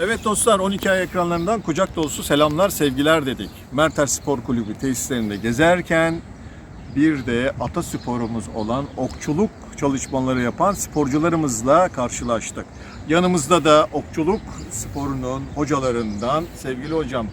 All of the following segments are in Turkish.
Evet dostlar 12 ay ekranlarından kucak dolusu selamlar sevgiler dedik. Merter Spor Kulübü tesislerinde gezerken bir de atasporumuz olan okçuluk çalışmaları yapan sporcularımızla karşılaştık. Yanımızda da okçuluk sporunun hocalarından sevgili hocam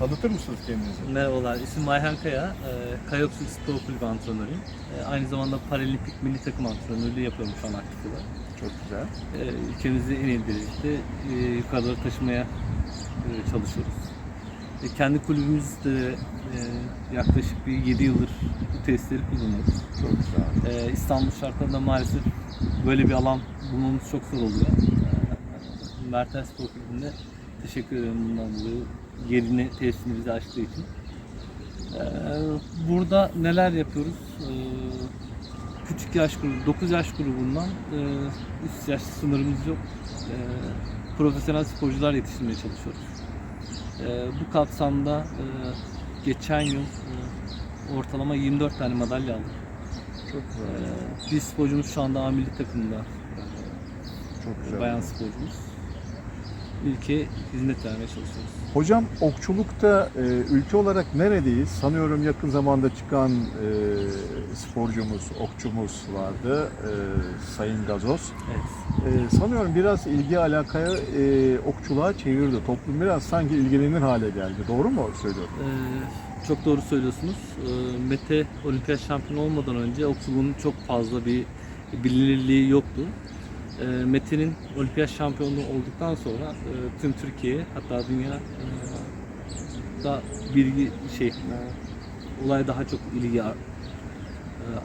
tanıtır mısınız kendinizi? Merhabalar, isim Ayhan Kaya. Ee, Kayoksul Spor Kulübü antrenörüyüm. Ee, Aynı zamanda Paralimpik Milli Takım antrenörlüğü yapıyorum şu an aktif olarak. Çok güzel. Ee, Ülkemizi en iyi derecede e, yukarılara taşımaya e, çalışıyoruz. E, Kendi kulübümüzde e, yaklaşık bir 7 yıldır bu tesisleri kullanıyoruz. Çok güzel. Ee, İstanbul şartlarında maalesef böyle bir alan bulmamız çok zor oluyor. Ee, Mertens Spor Kulübü'ne teşekkür ederim bundan dolayı. Yerini, tesisini bize açtığı için. Ee, burada neler yapıyoruz? Ee, küçük yaş grubu, 9 yaş grubundan e, üst yaş sınırımız yok. Ee, profesyonel sporcular yetiştirmeye çalışıyoruz. Bu kapsamda e, geçen yıl e, ortalama 24 tane madalya aldık. Çok güzel. Bir sporcumuz şu anda A milli takımda. Çok güzel. Bayan sporcumuz. Ülkeye hizmet vermeye çalışıyoruz. Hocam okçulukta e, ülke olarak neredeyiz? Sanıyorum yakın zamanda çıkan e, sporcumuz, okçumuz vardı. e, Sayın Gazoz. Evet. E, sanıyorum biraz ilgi alakaya e, okçuluğa çevirdi. Toplum biraz sanki ilgilenir hale geldi. Doğru mu söylüyorum? Ee, çok doğru söylüyorsunuz. Ee, Mete olimpiyat şampiyonu olmadan önce okçuluğun çok fazla bir bilinirliği yoktu. Ee, Mete'nin olimpiyat şampiyonu olduktan sonra e, tüm Türkiye hatta dünya e, da bilgi şey e, olay daha çok ilgi ar-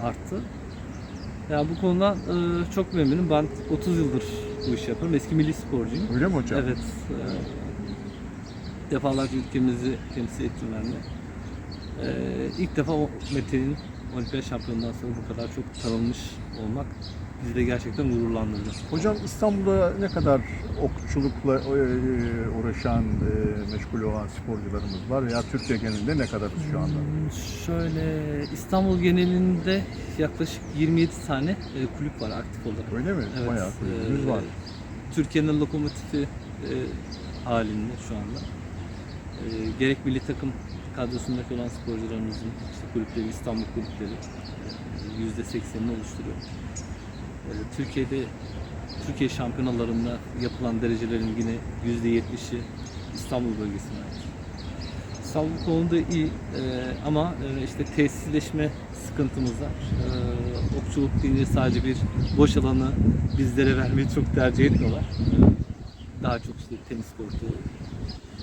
arttı. Ya bu konudan e, çok memnunum. Ben 30 yıldır bu işi yapıyorum. Eski milli sporcuyum. Öyle mi hocam? Evet. defalarca ülkemizi temsil ettim ben de. İlk defa o Mete'nin olimpiyat şampiyonundan sonra bu kadar çok tanınmış olmak bizi de gerçekten gururlandırdı. Hocam İstanbul'da ne kadar okçulukla e, uğraşan, e, meşgul olan sporcularımız var veya Türkiye genelinde ne kadarız şu anda? Hmm, Şöyle İstanbul genelinde yaklaşık 27 tane e, kulüp var aktif olarak. Öyle mi? Evet, Bayağı e, kulübümüz var. Türkiye'nin lokomotifi e, halinde şu anda. E, gerek milli takım kadrosundaki olan sporcularımızın işte kulüpleri, İstanbul kulüpleri e, %80'ini oluşturuyor. E, Türkiye'de Türkiye şampiyonalarında yapılan derecelerin yine %70'i İstanbul bölgesine ait. İstanbul bu konuda iyi e, ama e, işte tesisleşme sıkıntımız var. E, okçuluk deyince sadece bir boş alanı bizlere vermeyi çok tercih etmiyorlar. Daha çok işte tenis kortu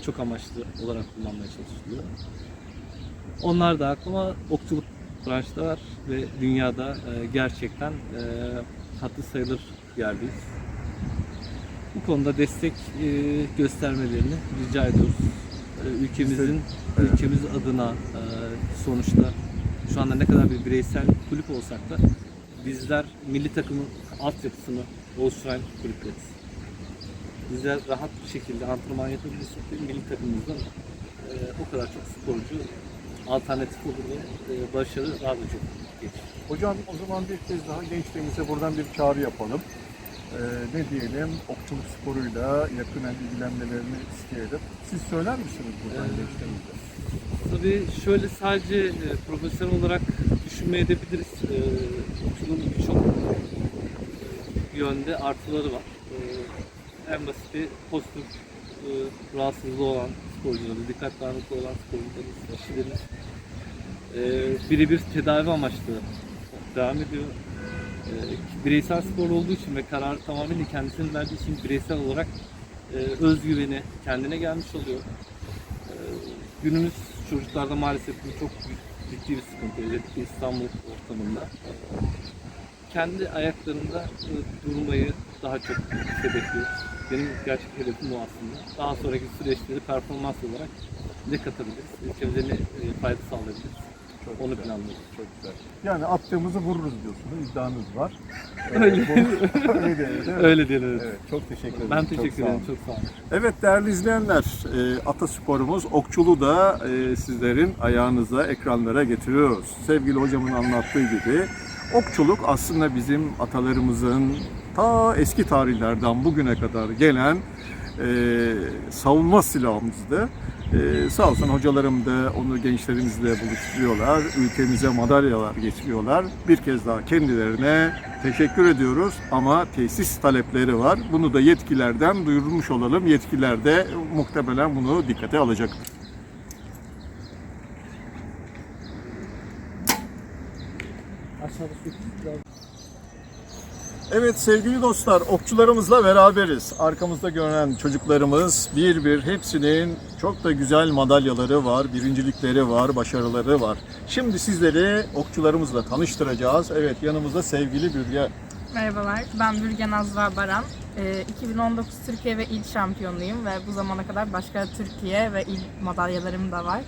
çok amaçlı olarak kullanmaya çalışılıyor. Onlar da haklı ama okçuluk branşta var ve dünyada gerçekten hatırı sayılır yerdeyiz. Bu konuda destek e, göstermelerini rica ediyoruz. E, ülkemizin Evet. ülkemiz adına e, sonuçta şu anda ne kadar bir bireysel kulüp olsak da bizler milli takımın altyapısını oluşturan kulüpleriz. Bizler rahat bir şekilde antrenman yapabilirsek de milli takımımızdan e, o kadar çok sporcu alternatif olur ve e, başarı daha da çok gelir. Hocam o zaman bir kez daha gençlerimize buradan bir çağrı yapalım. Ee, ne diyelim okçuluk sporuyla yakından ilgilenmelerini isteyelim. Siz söyler misiniz buradan Ee, gençlerimize? Tabii şöyle sadece e, profesyonel olarak düşünmeyebiliriz. E, okçuluğun birçok e, yönde artıları var. E, en basiti postür e, rahatsızlığı olan sporcuları, dikkat dağınıklığı olan sporcularımız, kişilerimiz e, birebir tedavi amaçlı devam ediyor. E, bireysel spor olduğu için ve kararı tamamen kendisinin verdiği için bireysel olarak e, özgüveni kendine gelmiş oluyor. E, günümüz çocuklarda maalesef bu çok ciddi bir sıkıntı. Özellikle İstanbul ortamında. Kendi ayaklarında e, durmayı daha çok hedefliyoruz. Benim gerçek hedefim bu aslında. Daha sonraki süreçleri performans olarak ne katabiliriz? Ülkemize ne e, fayda sağlayabiliriz? Çok Onu güzel. planlıyoruz. Çok güzel. Yani attığımızı vururuz diyorsunuz. iddianız var. Öyle. bu- öyle değil mi? Öyle diyelim. Evet. Evet, çok teşekkür ederim. Ben Çok teşekkür sağ olun. ederim. Çok sağ olun. Evet değerli izleyenler, e, atasporumuz okçulu da e, sizlerin ayağınıza, ekranlara getiriyoruz. Sevgili hocamın anlattığı gibi okçuluk aslında bizim atalarımızın ta eski tarihlerden bugüne kadar gelen e, savunma silahımızdı. E, sağ olsun hocalarım da onu gençlerimizle buluşturuyorlar. Ülkemize madalyalar getiriyorlar. Bir kez daha kendilerine teşekkür ediyoruz ama tesis talepleri var. Bunu da yetkilerden duyurmuş olalım. Yetkiler de muhtemelen bunu dikkate alacaktır. Evet sevgili dostlar, okçularımızla beraberiz. Arkamızda görünen çocuklarımız bir bir hepsinin çok da güzel madalyaları var, birincilikleri var, başarıları var. Şimdi sizleri okçularımızla tanıştıracağız. Evet yanımızda sevgili Bürge. Merhabalar, ben Bürgen Azra Baran. Ee, 2019 Türkiye ve il şampiyonuyum ve bu zamana kadar başka Türkiye ve il madalyalarım da var.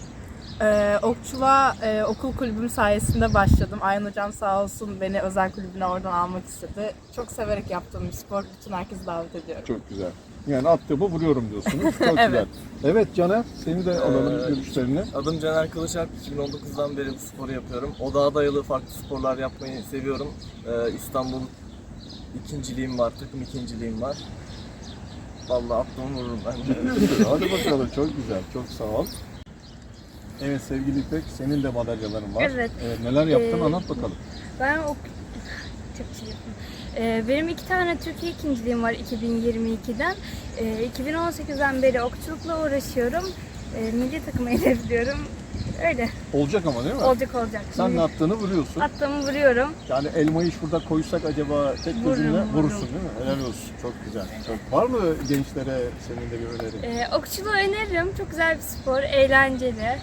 Ee, okçuluğa e, okul kulübüm sayesinde başladım. Ayhan hocam sağ olsun beni özel kulübüne oradan almak istedi. Çok severek yaptığım bir spor. Bütün herkesi davet ediyorum. Çok güzel. Yani attığımı vuruyorum diyorsunuz. Çok Evet. güzel. Evet Caner, seni de alalım Ee, görüşlerini. Adım Caner Kılıçalp. 2019'dan beri bu sporu yapıyorum. Odağa dayalı farklı sporlar yapmayı seviyorum. Ee, İstanbul ikinciliğim var, takım ikinciliğim var. Vallahi attığımı vururum bence. Hadi bakalım çok güzel, çok sağ ol. Evet sevgili İpek, senin de madalyaların var. Evet. neler yaptın Ee, anlat bakalım. Ben ok çok şey yaptım. Ee, benim iki tane Türkiye ikinciliğim var 2022'den. Ee, 2018'den beri okçulukla uğraşıyorum. Ee, milli takımı hedefliyorum. Öyle. Olacak ama değil mi? Olacak olacak. Sen ne attığını vuruyorsun. Attığımı vuruyorum. Yani elmayı şurada koysak acaba tek Vururum, gözünle vururum. vurursun değil mi? Helal olsun. Çok güzel. Çok. Var mı gençlere senin de bir önerin? Ee, okçuluğu öneririm. Çok güzel bir spor. Eğlenceli.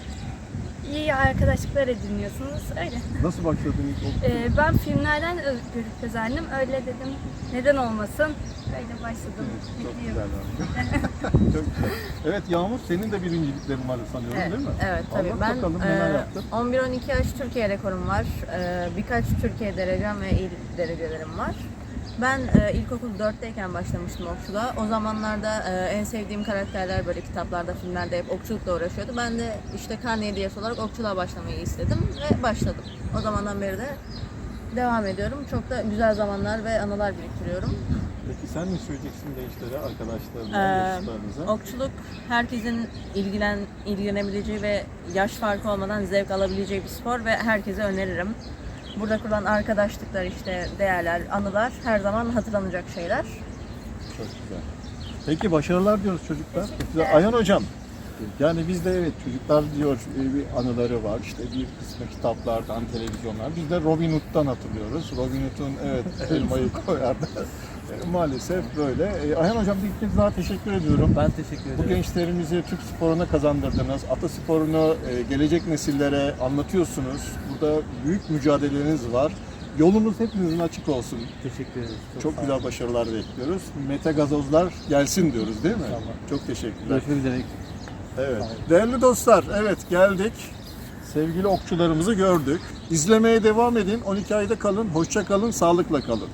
İyi arkadaşlıklar ediniyorsunuz. Öyle. Nasıl başladın ilk? Ee, ben filmlerden görüp özendim. Öyle dedim. Neden olmasın? Öyle başladım. Çok güzel. abi. Çok güzel. Evet Yağmur senin de birinciliklerin var sanıyorum Evet, değil mi? evet tabii. Anlat ben bakalım neler e, yaptın? 11-12 yaş Türkiye rekorum var. E, birkaç Türkiye derecem ve il derecelerim var. Ben e, ilkokul 4'teyken başlamıştım okçuluğa. O zamanlarda e, en sevdiğim karakterler böyle kitaplarda, filmlerde hep okçulukla uğraşıyordu. Ben de işte karne hediyesi olarak okçuluğa başlamayı istedim ve başladım. O zamandan beri de devam ediyorum. Çok da güzel zamanlar ve anılar biriktiriyorum. Peki sen ne söyleyeceksin gençlere, arkadaşlarına, Ee, yaşıtlarınıza? Okçuluk herkesin ilgilen ilgilenebileceği ve yaş farkı olmadan zevk alabileceği bir spor ve herkese öneririm. Burada kurulan arkadaşlıklar işte değerler, anılar her zaman hatırlanacak şeyler. Çok güzel. Peki başarılar diyoruz çocuklar. Güzel. Ayhan hocam. Yani bizde evet çocuklar diyor e, bir anıları var. İşte bir kısmı kitaplardan, televizyonlar. Biz de Robin Hood'dan hatırlıyoruz. Robin Hood'un evet elmayı koyardı. E, Maalesef böyle. E, Ayhan hocam bir kez daha teşekkür ediyorum. Ben teşekkür ederim. Bu gençlerimizi Türk sporuna kazandırdınız. Atasporunu e, gelecek nesillere anlatıyorsunuz. Burada büyük mücadeleniz var. Yolunuz hepinizin açık olsun. Teşekkür ederiz. Çok sağ güzel olun. başarılar bekliyoruz. Mete gazozlar gelsin diyoruz değil mi? İnşallah. Çok teşekkürler. Görüşmek üzere. Evet. Değerli dostlar, evet geldik. Sevgili okçularımızı gördük. İzlemeye devam edin. 12 ayda kalın. Hoşça kalın, sağlıkla kalın.